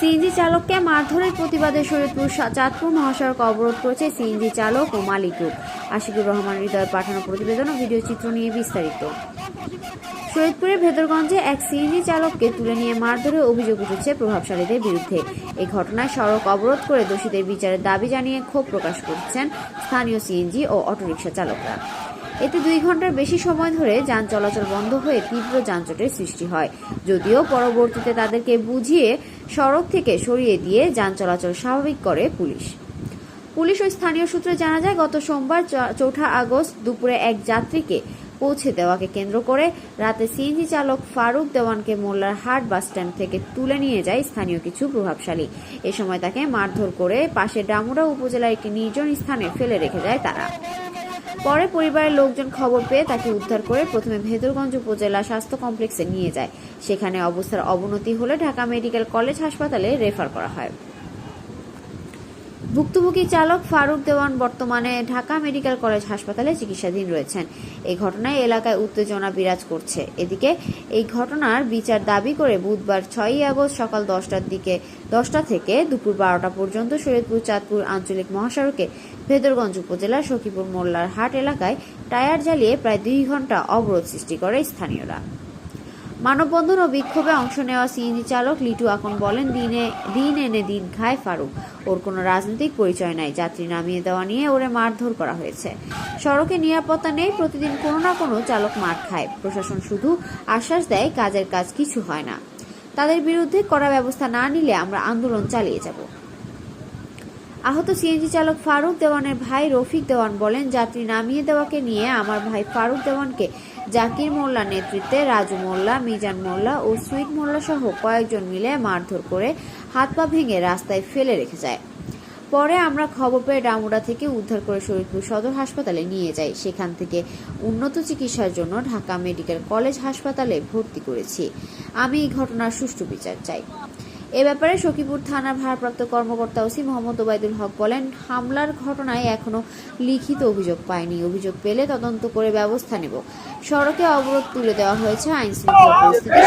CNG চালককে মারধরের প্রতিবাদে শরীয়তপুর সা- চাঁদপুর মহাসড়ক অবরোধ করেছে সিএনজি চালক ও মালিক গ্রুপ। আশিকুর রহমান হৃদয়ের পাঠানো প্রতিবেদন ও ভিডিও চিত্র নিয়ে বিস্তারিত। শরীয়তপুরের ভেতরগঞ্জে এক সিএনজি চালককে তুলে নিয়ে মারধরের অভিযোগ উঠেছে প্রভাবশালীদের বিরুদ্ধে। এই ঘটনায় সড়ক অবরোধ করে দোষীদের বিচারের দাবি জানিয়ে ক্ষোভ প্রকাশ করছেন স্থানীয় সিএনজি ও অটোরিকশা চালকরা। এতে দুই ঘণ্টার বেশি সময় ধরে যান চলাচল বন্ধ হয়ে তীব্র যানজটের সৃষ্টি হয়। যদিও পরবর্তীতে তাদেরকে বুঝিয়ে সড়ক থেকে সরিয়ে দিয়ে যান চলাচল স্বাভাবিক করে পুলিশ। পুলিশ ও স্থানীয় সূত্রে জানা যায়, গত সোমবার চৌঠা আগস্ট দুপুরে এক যাত্রীকে পৌঁছে দেওয়াকে কেন্দ্র করে রাতে সিএনজি চালক ফারুক দেওয়ানকে মোল্লার হাট বাস স্ট্যান্ড থেকে তুলে নিয়ে যায় স্থানীয় কিছু প্রভাবশালী। এ সময় তাকে মারধর করে পাশে ডামুরা উপজেলার একটি নির্জন স্থানে ফেলে রেখে যায় তারা। পরে পরিবারের লোকজন খবর পেয়ে তাকে উদ্ধার করে প্রথমে ভেদরগঞ্জ উপজেলা স্বাস্থ্য কমপ্লেক্সে নিয়ে যায়। সেখানে অবস্থার অবনতি হলে ঢাকা মেডিকেল কলেজ হাসপাতালে রেফার করা হয়। ভুক্তভোগী চালক ফারুক দেওয়ান বর্তমানে ঢাকা মেডিকেল কলেজ হাসপাতালে চিকিৎসাধীন রয়েছেন। এই ঘটনায় এলাকায় উত্তেজনা বিরাজ করছে। এদিকে এই ঘটনার বিচার দাবি করে বুধবার ছয়ই আগস্ট সকাল দশটার দিকে দশটা থেকে দুপুর বারোটা পর্যন্ত শরীয়তপুর, চাঁদপুর আঞ্চলিক মহাসড়কে ভেদরগঞ্জ উপজেলার সখীপুর মোল্লার হাট এলাকায় টায়ার জ্বালিয়ে প্রায় দুই ঘণ্টা অবরোধ সৃষ্টি করে স্থানীয়রা। মানববন্ধন ও বিক্ষোভে অংশ নেওয়া সিএনজি চালক লিটু আকন বলেন, দিনে, দিন এনে দিন খায় ফারুক। ওর কোনো রাজনৈতিক পরিচয় নাই। যাত্রী নামিয়ে দেওয়া নিয়ে ওরে মারধর করা হয়েছে। সড়কে নিরাপত্তা নেই, প্রতিদিন কোনো না কোনো চালক মার খায়। প্রশাসন শুধু আশ্বাস দেয়, কাজের কাজ কিছু হয় না। তাদের বিরুদ্ধে কড়া ব্যবস্থা না নিলে আমরা আন্দোলন চালিয়ে যাব। আহত সিএনজি চালক ফারুক দেওয়ানের ভাই রফিক দেওয়ান বলেন, যাত্রী নামিয়ে দেওয়াকে নিয়ে আমার ভাই ফারুক দেওয়ানকে জাকির মোল্লা নেতৃত্বে রাজু মোল্লা, মিজান মোল্লা ও সুইট মোল্লা সহ কয়েকজন মিলে মারধর করে হাত পা ভেঙে রাস্তায় ফেলে রেখে যায়। পরে আমরা খবর পেয়ে ডামুরা থেকে উদ্ধার করে শরীরপুর সদর হাসপাতালে নিয়ে যাই। সেখান থেকে উন্নত চিকিৎসার জন্য ঢাকা মেডিকেল কলেজ হাসপাতালে ভর্তি করেছি। আমি এই ঘটনার সুষ্ঠু বিচার চাই। এ ব্যাপারে সখীপুর থানার ভারপ্রাপ্ত কর্মকর্তা ওসি মোহাম্মদ ওবায়দুল হক বলেন, হামলার ঘটনায় এখনও লিখিত অভিযোগ পায়নি অভিযোগ পেলে তদন্ত করে ব্যবস্থা নেব সড়কে অবরোধ তুলে দেওয়া হয়েছে আইনশৃঙ্খলা পরিস্থিতি।